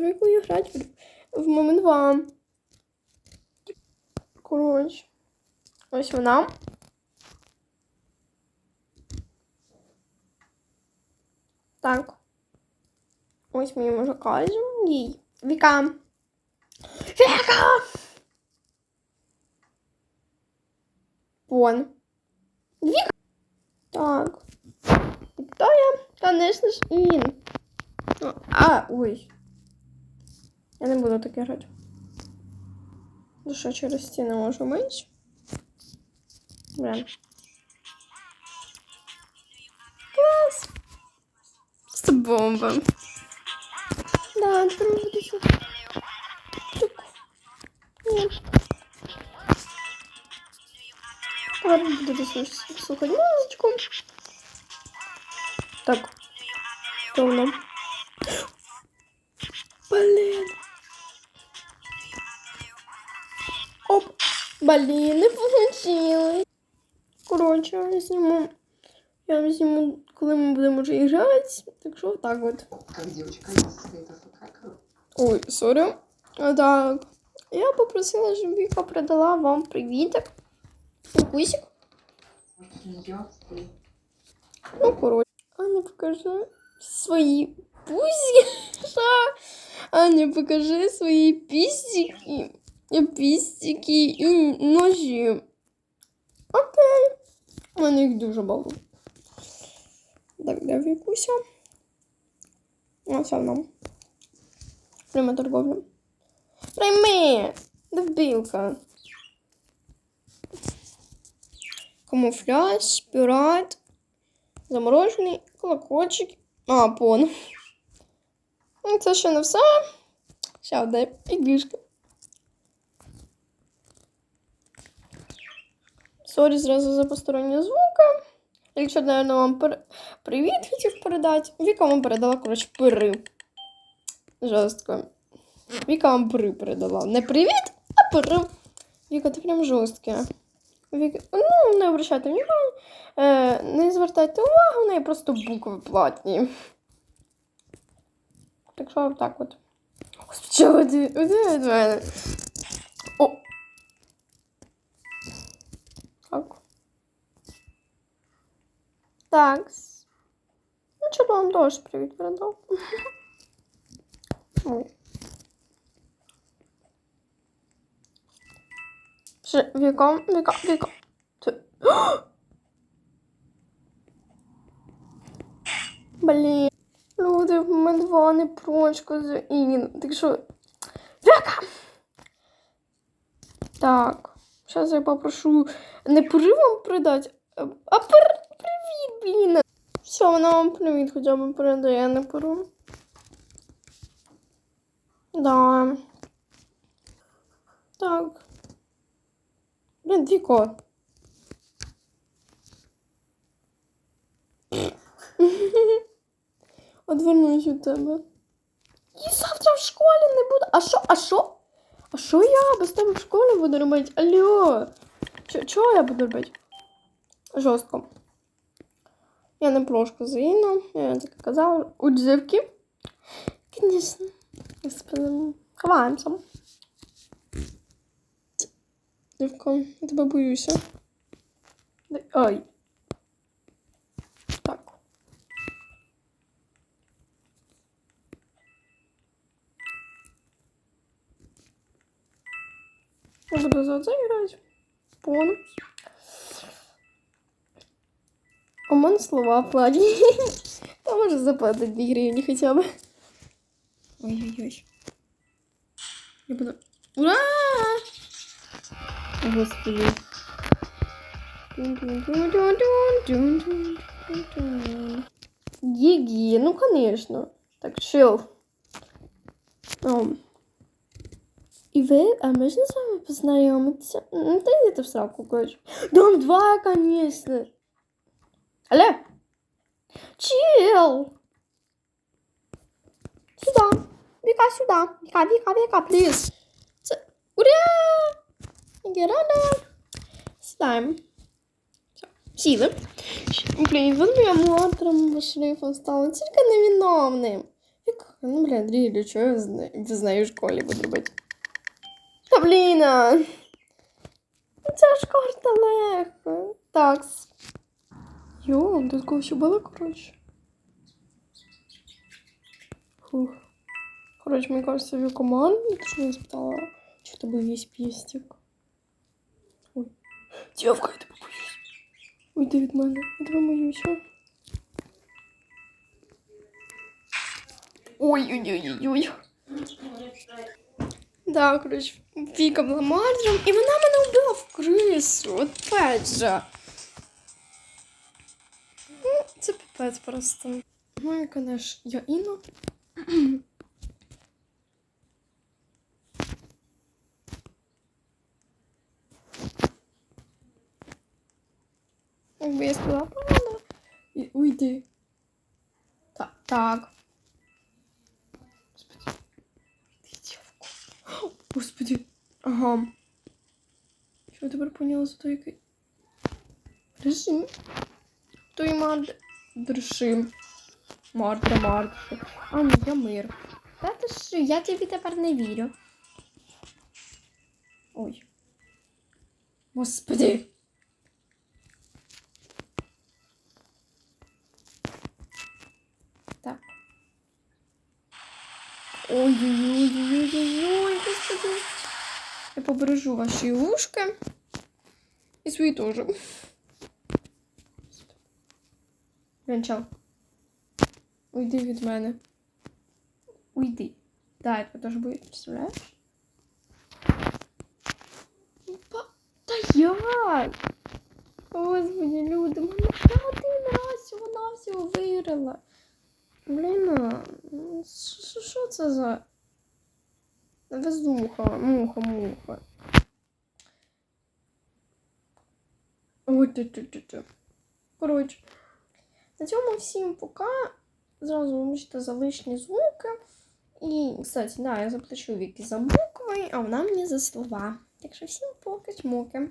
Вікою грати в, момент вам. Коротше. Ось вона. Так. Ось ми йому вже кажемо їй. Віка. Віка! Вон. Віка. Так. Вікторія, конечно ж, Ін. Ну, А, ой. Я не буду таке грати. Ну що, через стіну можу мити? Бля. Клас! Просто бомба. Да, трудиться. Нет. Ладно, буду слушать, слухать музычку. Так. Что у нас? Блин. Блин, не получилось. Короче, я сниму. Я сниму, коли ми будемо вже грати. Так що так от. Ой, сорі. Так. Я попросила, щоб Віка передала вам это не? Ну, коротше. Аня, покажи свої пузі. Аня, покажи свої пістики. Пістики і ножі. Окей. У мене їх дуже багато. Так, де Вікуся? Ось вона. Прямо торговля. Прийми! Дебілка. Камуфляж, пірат, заморожений, колокольчик. А, пон. Ну, Це ще не все. Ще одна ігрішка. Сорі зразу за посторонні звуки. Якщо, наверное, вам пер... привіт хотів передати. Віка вам передала, коротше, пири. Жорстко. Віка вам пири передала. Не привіт, а пири. Віка, ти прям жорстке. Віка... Ну, не обращайте внимання. Е, не звертайте увагу, в неї просто букви платні. Так що так от. Ви від мене? Так. Ну, чого вам теж привіт передав. Ой. Ще Віка. Ти... Блін. Люди, в мене два не прочка за Ін. Так що. Віка! Так. Зараз я попрошу не пири вам передати, а пир... привіт, блін. Все, вона вам привіт хоча б передає, не перу. Да. Так. Блін, Віко. Одвернусь від тебе. І завтра в школі не буду. А що? А що? А що я без тебе в школі буду робити? Алло. Чо- Чого я буду робити? Жорстко. Я не прошка Заїна, я так казала. Звісно. Господи, ховаємося. Дівко, я тебе боюся. Ай. Так. Я буду за це грати. Понял. У мене слова платні. Та може заплатити 2 гривні хоча б. Ой-ой-ой. Я буду. Ура! Господи. Гиги, ну конечно. Так, чил. Ом. І ви, а можна з вами познайомитися? Ну, та йдете в сраку, коротше. Дом 2, конечно. Алло? Чил. Сюда. Віка, сюда. Віка, Віка, Віка, пліз. Це... Ура! Герада. Сідаємо. Все. Сіли. Блін, він прям утром шрифом стало. Тільки невиновним. Віка, Ну, блін, Андрій, чого я без неї в школі буду робити? Та блін! Ну, ж карта легко. Так. Йо, тут когось було, коротше. Фух. Коротше, мені кажется, в команду, що не запитала, чи в тебе є пістик. Ой. Дівка, я тебе боюсь. Уйди від мене, я тебе боюся. Ой-ой-ой-ой. Да, коротше, Віка була марджем, і вона мене вбила в крису. Опять же. Це пипець просто. Ну, і, конечно, я Інна. Якби я сказала правда. І уйди. Так, так. Господи. Дівку. Господи. Ага. Що я тепер поняла за той який? Режим. Той мар... Режим. Мартра, Мартра. А, ні, я мир. Та ти що, я тобі тепер не вірю. Ой. Господи. Так. Ой-ой-ой-ой-ой-ой, господи. Я побережу ваші ушки. І свої теж. Венчал. Уйди від мене. Уйди. Да, я тебе теж боюсь, представляєш? Па... Та як? Господи, люди, мене я один раз всього всього виграла. Блін, що це за везуха, муха, муха. Ой, ти ти ти ти. Коротше, на цьому всім пока. Зразу вибачте за лишні звуки. І, кстати, да, я заплачу Віки за букви, а вона мені за слова. Так що всім покать чмоки.